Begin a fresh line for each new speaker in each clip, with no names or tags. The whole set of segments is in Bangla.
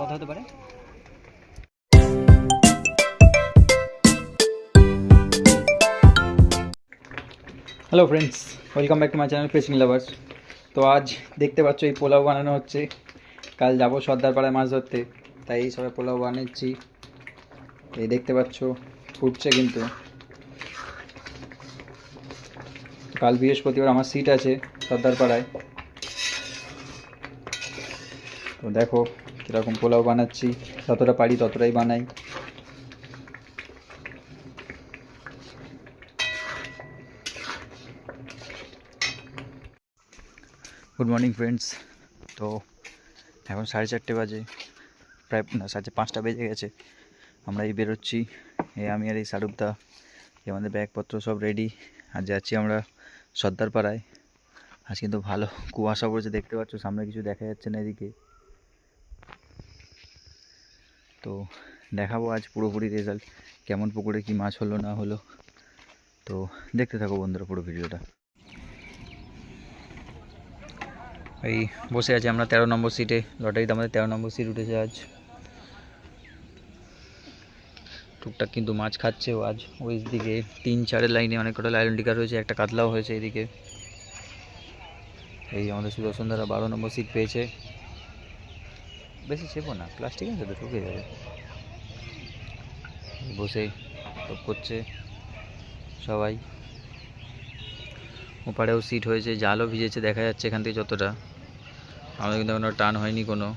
কথা হতে পারে। Hello friends welcome back to my channel fishing lovers তো আজ দেখতে পাচ্ছ, এই পোলাও বানানো হচ্ছে। কাল যাব সর্দারপাড়ায় মাছ ধরতে। তাই এই সবাই পোলাও বানাচ্ছি এই দেখতে পাচ্ছ, ফুটছে কিন্তু। কাল বৃহস্পতিবার আমার সিট আছে সর্দারপাড়ায়। তো দেখো কীরকম পোলাও বানাচ্ছি, যতটা পারি ততটাই বানাই। গুড মর্নিং ফ্রেন্ডস তো এখন সাড়ে চারটে বাজে, প্রায়, না, সাড়ে পাঁচটা বেজে গেছে। আমরা এই বেরোচ্ছি। এই আমি আর এই শাহরুখদা আমাদের ব্যাগপত্র সব রেডি আর যাচ্ছি আমরা সর্দারপাড়ায়। আজ কিন্তু ভালো কুয়াশা পড়েছে, দেখতে পাচ্ছ, সামনে কিছু দেখা যাচ্ছে না এদিকে। তো দেখাবো আজ পুরোপুরি রেজাল্ট কেমন পুকুরে কি মাছ হলো, না হলো। তো দেখতে থাকো বন্ধুরা পুরো ভিডিওটা। এই বসে আছি আমরা, তেরো নম্বর সিটে লটারিতে আমাদের তেরো নম্বর সিট উঠেছে আজ। টুকটাক কিন্তু মাছ খাচ্ছে ও আজ। ওই দিকে তিন চারের লাইনে অনেক কটা লাইলন টিকা রয়েছে, একটা কাতলাও হয়েছে এদিকে। এই আমাদের সুদর্শন দ্বারা বারো নম্বর সিট পেয়েছে। বেশি চেপো না প্লাস্টিক আছে তো ঠুকে যাবে। বসে টপ করছে সবাই। ওপারেও সিট হয়েছে, জালও ভিজেছে, দেখা যাচ্ছে এখান থেকে যতটা। আমাদের কিন্তু কোনো টান হয়নি কোনো।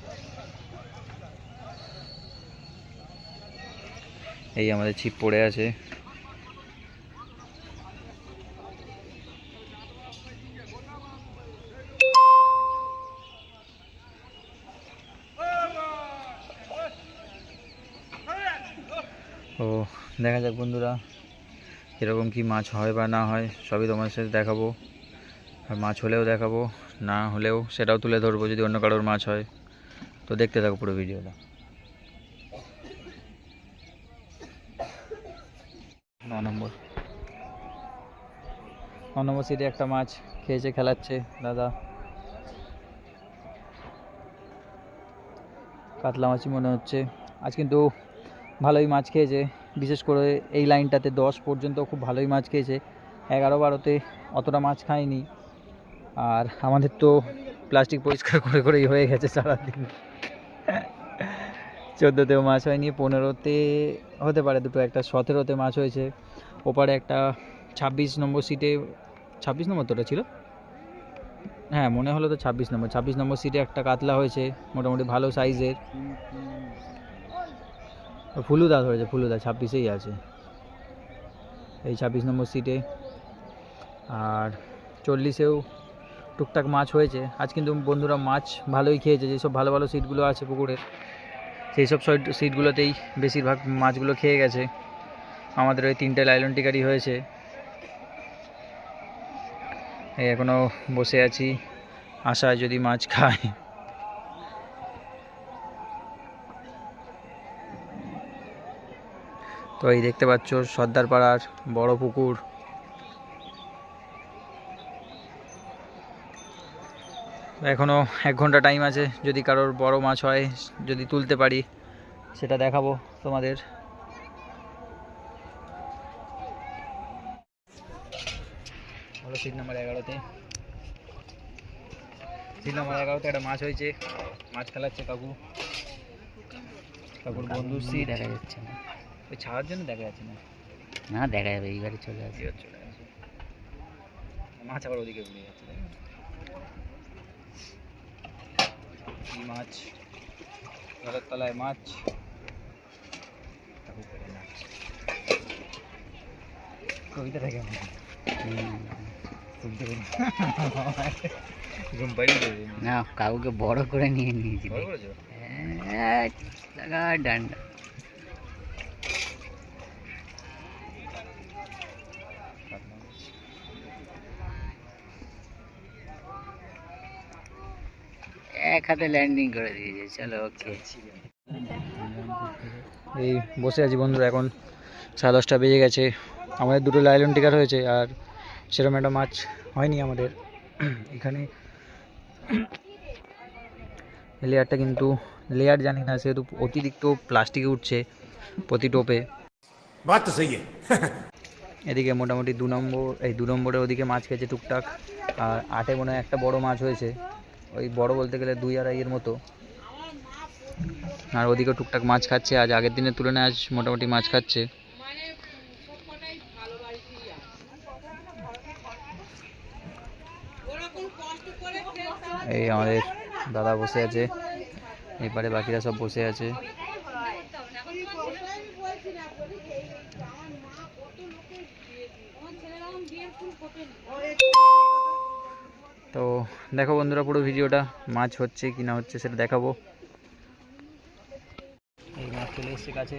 এই আমাদের ছিপ পড়ে আছে। ও, দেখা যাক বন্ধুরা কীরকম কি মাছ হয় বা না হয়, সবই তোমার সাথে দেখাবো। আর মাছ হলেও দেখাবো, না হলেও সেটাও তুলে ধরবো যদি অন্য কারোর মাছ হয়। তো দেখতে থাকো পুরো ভিডিওটা। ন নম্বর। নম্বর একটা মাছ খেয়েছে, খেলাচ্ছে, দাদা। কাতলা মাছই মনে হচ্ছে। আজ কিন্তু ভালোই মাছ খেয়েছে, বিশেষ করে এই লাইনটাতে দশ পর্যন্ত খুব ভালোই মাছ খেয়েছে। এগারো বারোতে অতটা মাছ খায়নি আর আমাদের তো প্লাস্টিক পরিষ্কার করে করেই হয়ে গেছে সারাদিন। চোদ্দোতেও মাছ হয়নি, পনেরোতে হতে পারে দুটো, একটা সতেরোতে মাছ হয়েছে। ওপারে একটা ছাব্বিশ নম্বর সিটে ছাব্বিশ নম্বর তোটা ছিল? হ্যাঁ মনে হলো তো ছাব্বিশ নম্বর ছাব্বিশ নম্বর সিটে একটা কাতলা হয়েছে, মোটামুটি ভালো সাইজের ফুলুদা ধরেছে, ফুলুদা ছাব্বিশেই আছে। এই ছাব্বিশ নম্বর সিটে আর চল্লিশেও টুকটাক মাছ হয়েছে। আজ কিন্তু বন্ধুরা মাছ ভালোই খেয়েছে, যেসব ভালো ভালো সিটগুলো আছে পুকুরের সেই সব সিটগুলোতেই বেশিরভাগ মাছগুলো খেয়ে গেছে। আমাদের ওই তিনটে লাইলন টিকারি হয়েছে। এই এখনও বসে আছি, আশায় যদি মাছ খায় তো এই দেখতে পাচ্ছ সর্দারপাড়ার বড় পুকুর। এখনও এক ঘণ্টা টাইম আছে। যদি কারোর বড় মাছ হয় যদি তুলতে পারি সেটা দেখাবো তোমাদের। হলো সিট নাম্বার এগারোতে। সিট নাম্বার এগারোতে একটা মাছ হয়েছে। মাছ খেলাচ্ছে কাকু। কাকুর বন্ধুর সিট
দেখা যাচ্ছে না।
ওই ছাড়ার জন্য দেখা যাচ্ছে না?
না দেখা যাবে এইবারে চলে আসবে।
চলে আসে মাছ আবার ওদিকে উড়ে যাচ্ছে মাছ ঘরের তলায় মাছ। কবিতা।
না কাউকে বড় করে নিয়ে নিয়েছি? হ্যাঁ, ডান্ডা। এক হাতে ল্যান্ডিং করে দিয়েছে চলো ওকে
এই বসে আছি বন্ধুরা এখন সাড়ে দশটা বেজে গেছে। আমাদের দুটো লাইলন টিকার হয়েছে আর সেরকম একটা মাছ হয়নি আমাদের। এখানে লেয়ারটা কিন্তু লেয়ার জানি না সেহেতু অতিরিক্ত প্লাস্টিকে উঠছে প্রতি টোপে। এদিকে মোটামুটি দু নম্বর এই দু নম্বরে ওদিকে মাছ খেয়েছে টুকটাক আর আটে মনে একটা বড় মাছ হয়েছে। ওই বড় বলতে গেলে দুই আড়াইয়ের মতো। আর ওদিকে টুকটাক মাছ খাচ্ছে, আজ আগের দিনের তুলনায় আজ মোটামুটি মাছ খাচ্ছে। এই আমাদের দাদা বসে আছে, এপারে বাকিরা সব বসে আছে। তো দেখো বন্ধুরা, পুরো ভিডিওটা মাছ হচ্ছে কি না হচ্ছে সেটা দেখাবো। এই মাছ চলে এসছে কাছে,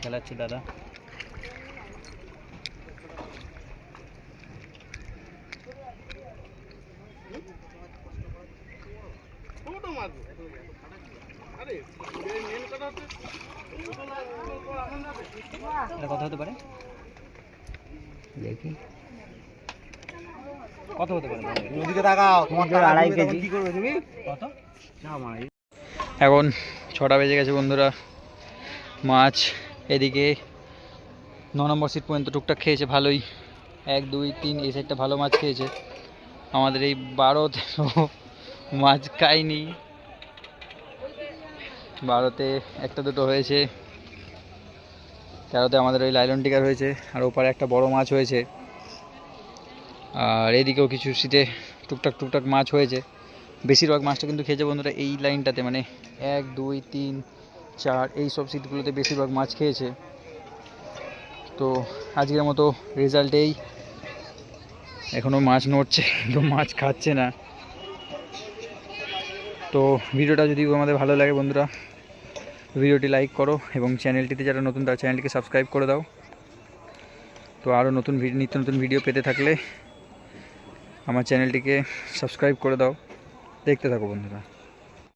খেলাচ্ছে দাদা। এটা কত হতে পারে? দেখি। কত হতে পারে?
তাকাও তোমার
আড়াই কেজি।
কি করবে তুমি?
কত? এখন ছটা বেজে গেছে বন্ধুরা। মাছ এদিকে ন নম্বর সিট পর্যন্ত টুকটাক খেয়েছে ভালোই। এক দুই তিন এই সাইডটা ভালো মাছ খেয়েছে। আমাদের এই বারো তেরো মাছ খাইনি। বারোতে একটা দুটো হয়েছে। তেরোতে আমাদের ওই লাইলন টিকার হয়েছে আর ওপারে একটা বড় মাছ হয়েছে। আর এদিকেও কিছু সিটে টুকটাক টুকটাক মাছ হয়েছে। বেশিরভাগ মাছটা কিন্তু খেয়েছে বন্ধুরা এই লাইনটাতে মানে এক, দুই, তিন, চার, এই সব সিটগুলোতে বেশিরভাগ মাছ খেয়েছে। তো আজকের মতো রেজাল্ট এই এখনও মাছ নড়ছে, কিন্তু মাছ খাচ্ছে না। তো ভিডিওটা যদি আমাদের ভালো লাগে বন্ধুরা, ভিডিওটি লাইক করো এবং চ্যানেলটিতে যারা নতুন, তার চ্যানেলটিকে সাবস্ক্রাইব করে দাও। তো আরও নতুন নিত্য নতুন ভিডিও পেতে থাকলে আমার চ্যানেলটিকে সাবস্ক্রাইব করে দাও। দেখতে থাকো বন্ধুরা।